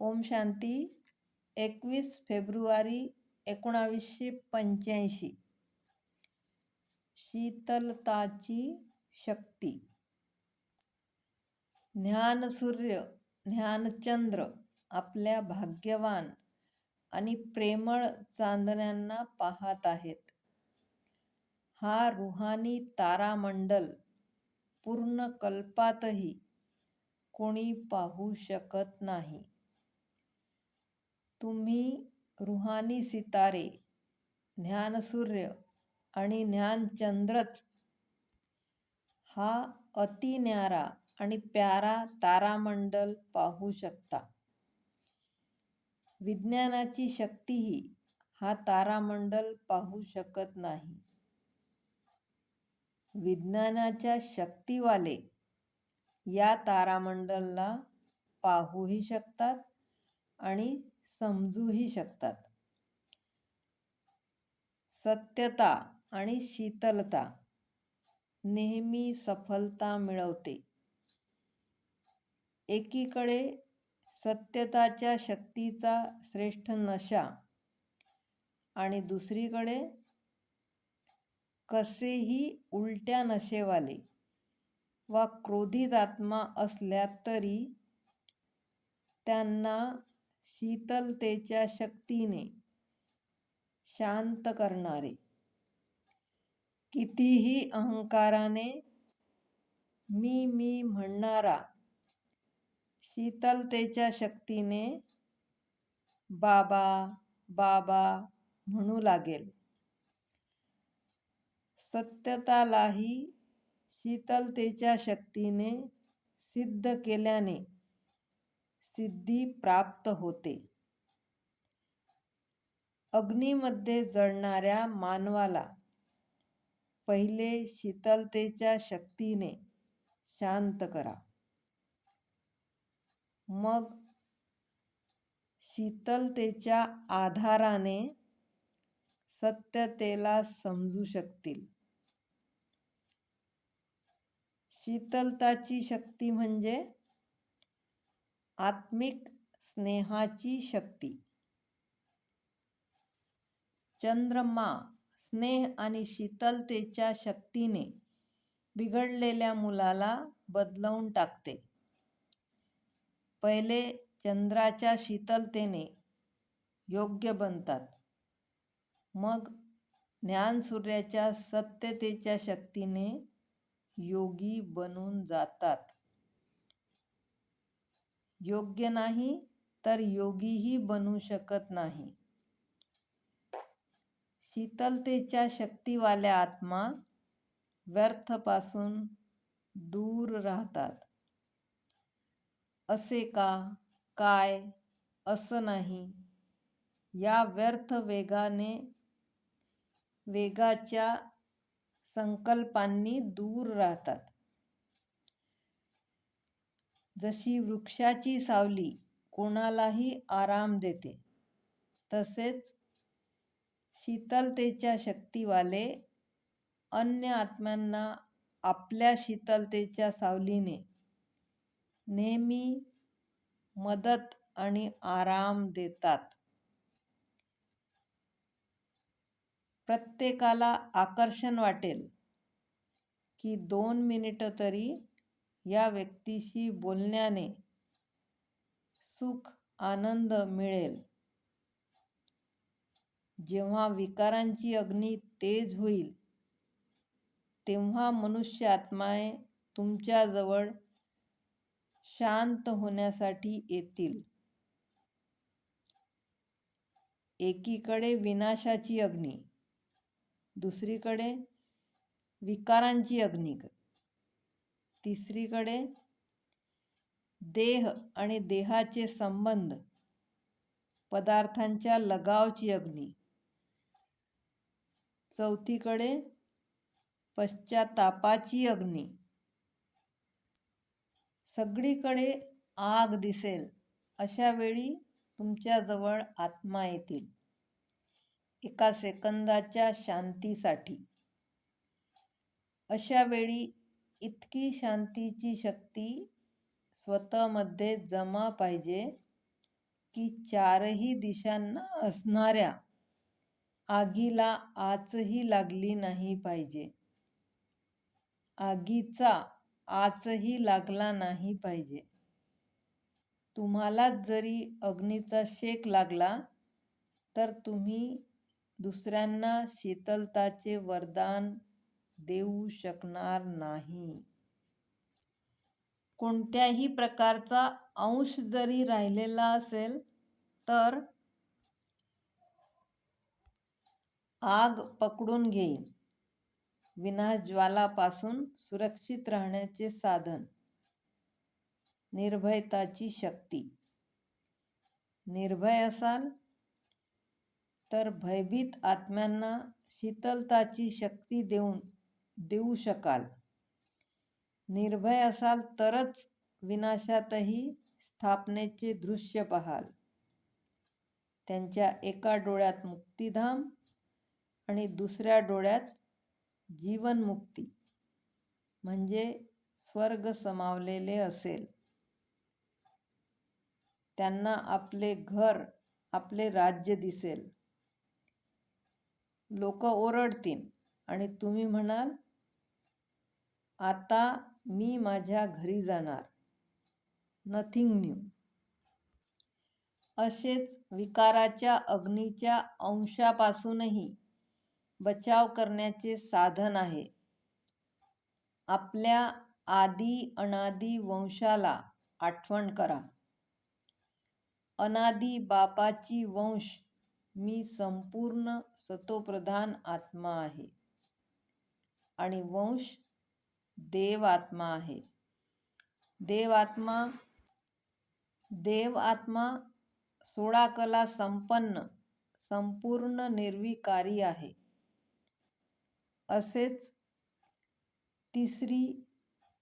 ओम शांती. एकवीस फेब्रुवारी एकोणावीसशे पंच्याऐंशी. शीतलताची शक्ती. ज्ञानसूर्य ज्ञानचंद्र आपल्या भाग्यवान आणि प्रेमळ चांदण्यांना पाहत आहेत. हा रुहानी तारामंडल पूर्ण कल्पातही कोणी पाहू शकत नाही. तुम्ही रुहानी सितारे ज्ञानसूर्य आणि ज्ञानचंद्रच. हा अति न्यारा आणि प्यारा तारामंडल पाहू शकता. विज्ञानाची शक्तीही हा तारामंडल पाहू शकत नाही. विज्ञानाच्या शक्तीवाले या तारामंडलला पाहूही शकतात आणि समजूही शकतात. सत्यता आणि शीतलता नेहमी सफलता मिळवते. एकीकडे सत्यताच्या शक्तीचा श्रेष्ठ नशा आणि दुसरीकडे कसेही उलट्या नशेवाले वा क्रोधित आत्मा असल्या तरी त्यांना शीतलतेच्या शक्तीने शांत करणारे. कितीही अहंकाराने मी मी म्हणणारा शीतलतेच्या शक्तीने बाबा बाबा म्हणू लागेल. सत्यतालाही शीतलतेच्या शक्तीने सिद्ध केल्याने सिद्धी प्राप्त होते. अग्नीमध्ये जळणाऱ्या मानवाला पहिले शीतलतेच्या शक्तीने शांत करा. मग शीतलतेच्या आधाराने सत्यतेला समजू शकतील. शीतलताची शक्ती म्हणजे आत्मिक स्नेहाची शक्ती. चंद्रमा स्नेह आणि शीतलतेच्या शक्तीने बिघडलेल्या मुलाला बदलवून टाकते. पहिले चंद्राच्या शीतलतेने योग्य बनतात. मग ज्ञानसूर्याच्या सत्यतेच्या शक्तीने योगी बनून जातात. योग्य नाही तर योगीही बनू शकत नाही. शीतलतेच्या शक्तीवाल्या आत्मा व्यर्थपासून दूर राहतात. असे का काय असं नाही या व्यर्थ वेगाने वेगाच्या संकल्पांनी दूर राहतात. जशी वृक्षाची सावली कोणालाही आराम देते तसेच शीतलतेच्या शक्तीवाले अन्य आत्म्यांना आपल्या शीतलतेच्या सावलीने नेहमी मदत आणि आराम देतात. प्रत्येकाला आकर्षण वाटेल की दोन मिनिटं तरी या व्यक्तीशी बोलण्याने सुख आनंद मिळेल. जेव्हा विकारांची अग्नी तेज होईल तेव्हा मनुष्य आत्माए तुमच्याजवळ शांत होण्यासाठी येतील. एकीकडे विनाशाची अग्नी दुसरीकडे विकारांची अग्नी. तिसरीकडे देह आणि देहाचे संबंध पदार्थांच्या लगावची अग्नी. चौथीकडे पश्चातापाची अग्नी. सगळीकडे आग दिसेल अशा वेळी तुमच्याजवळ आत्मा येतील. एका सेकंदाच्या शांतीसाठी. अशा वेळी इतकी शांतीची शक्ती स्वतःमध्ये जमा पाहिजे की चारही दिशांना असणाऱ्या आगीला आचही लागली नाही पाहिजे. आगीचा आचही लागला नाही पाहिजे. तुम्हालाच जरी अग्नीचा शेक लागला तर तुम्ही दुसऱ्यांना शीतलताचे वरदान देऊ शकणार नाही. कोणत्याही प्रकारचा अंश जरी राहिलेला असेल तर आग पकडून घेईन विनाशज्वालापासून सुरक्षित राहण्याचे साधन. निर्भयताची शक्ती. निर्भय असाल तर भयभीत आत्म्यांना शीतलताची शक्ती देऊन देऊ शकाल. निर्भय असाल तरच विनाशातही स्थापनेचे दृश्य पाहाल. त्यांच्या एका डोळ्यात मुक्तिधाम आणि दुसऱ्या डोळ्यात जीवनमुक्ती म्हणजे स्वर्ग समावलेले असेल. त्यांना आपले घर आपले राज्य दिसेल. लोक ओरडतील आणि तुम्ही म्हणाल आता मी माझ्या घरी जाणार. नथिंग न्यू असेच विकाराच्या अग्नीच्या अंशापासूनही बचाव करण्याचे साधन आहे. आपल्या आदी अनादी वंशाला आठवण करा. अनादी बापाची वंश मी संपूर्ण सतोप्रधान आत्मा आहे. आणि वंश देव आत्मा आहे. देव आत्मा देव आत्मा सोळा कला संपन्न संपूर्ण निर्विकारी आहे. असेच तिसरी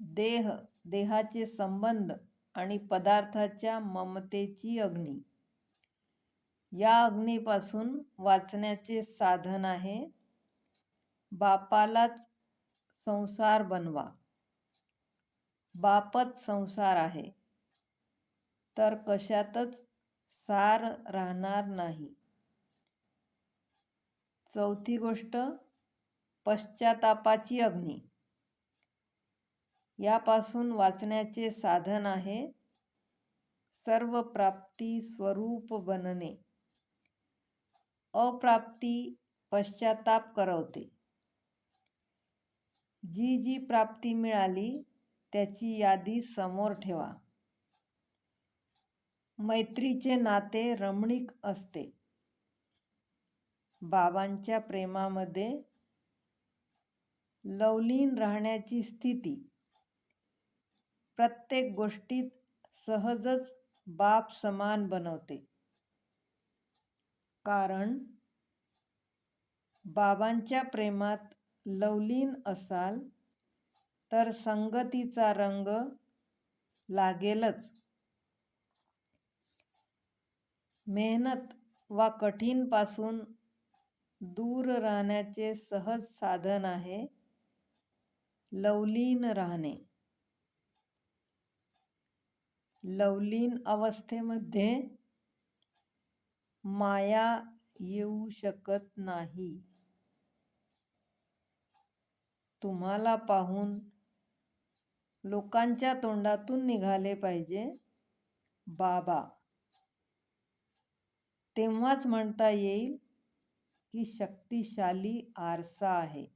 देह देहाचे संबंध आणि पदार्थाच्या ममतेची अग्नी. या अग्नीपासून वाचण्याचे साधन आहे. बापालाच संसार बनवा. बापच संसार आहे. तर कशातच सार राहणार नाही. चौथी गोष्ट पश्चातापाची अग्नी. यापासून वाचण्याचे साधन आहे सर्व प्राप्ती स्वरूप बनणे. अप्राप्ती पश्चाताप करवते. जी जी प्राप्ती मिळाली त्याची यादी समोर ठेवा. मैत्रीचे नाते रमणीक असते. बाबांच्या प्रेमामध्ये लवलीन राहण्याची स्थिती. प्रत्येक गोष्टीत सहजच बाप समान बनवते. कारण बाबांच्या प्रेमात लवलीन असाल तर संगतीचा रंग लागेलच. मेहनत वा कठीणपासून दूर राहण्याचे सहज साधन आहे लवलीन राहणे. लवलीन अवस्थेमध्ये माया येऊ शकत नाही. तुम्हाला पाहून लोकांच्या तोंडातून निघाले पाहिजे. बाबा तेव्हाच म्हणता येईल की शक्तिशाली आरसा आहे.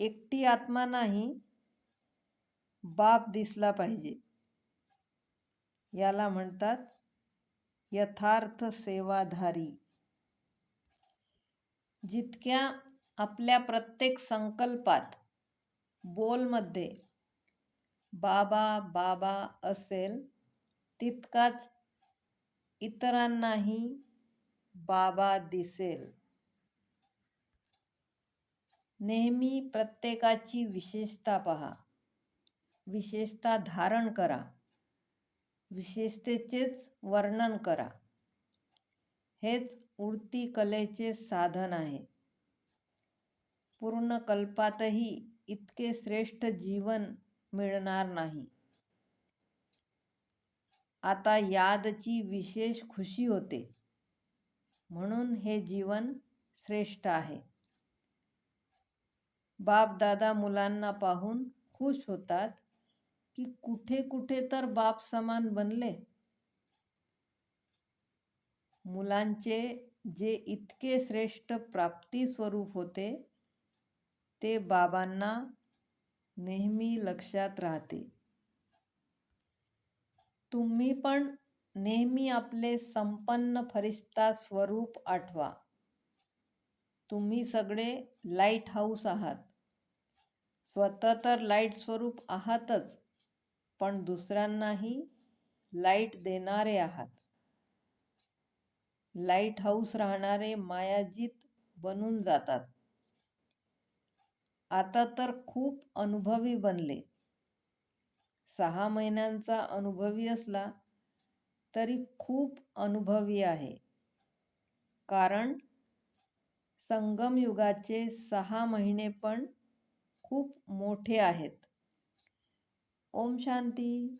एकटी आत्मा नाही बाप दिसला पाहिजे. याला म्हणतात यथार्थ सेवाधारी. जितक्या आपल्या प्रत्येक संकल्पात बोलमध्ये बाबा बाबा असेल तितकाच इतरांनाही बाबा दिसेल. नेहमी प्रत्येकाची विशेषता पहा. विशेषता धारण करा. विशेषतेचेच वर्णन करा. हेच उडती कलेचे साधन आहे. पूर्ण कल्पातही इतके श्रेष्ठ जीवन मिळणार नाही. आता यादची विशेष खुशी होते. म्हणून हे जीवन श्रेष्ठ आहे. बाप दादा मुलांना पाहून खुश होतात की कुठे कुठे तर बाप समान बनले. मुलांचे जे इतके श्रेष्ठ प्राप्ती स्वरूप होते ते बाबांना नेहमी लक्षात राहते. तुम्ही पण नेहमी आपले संपन्न फरिश्ता स्वरूप आठवा. तुम्ही सगळे लाइट हाऊस आहात. स्वतः तर लाइट स्वरूप आहातच पण दुसऱ्यांनाही लाइट देणारे आहात. लाइट हाऊस राहणारे मायाजीत बनून जातात. आता तर खूप अनुभवी बनले. सहा महिन्यांचा अनुभवी असला तरी खूप अनुभवी आहे. कारण संगम युगाचे सहा महिने पण खूप मोठे आहेत. ओम शांती.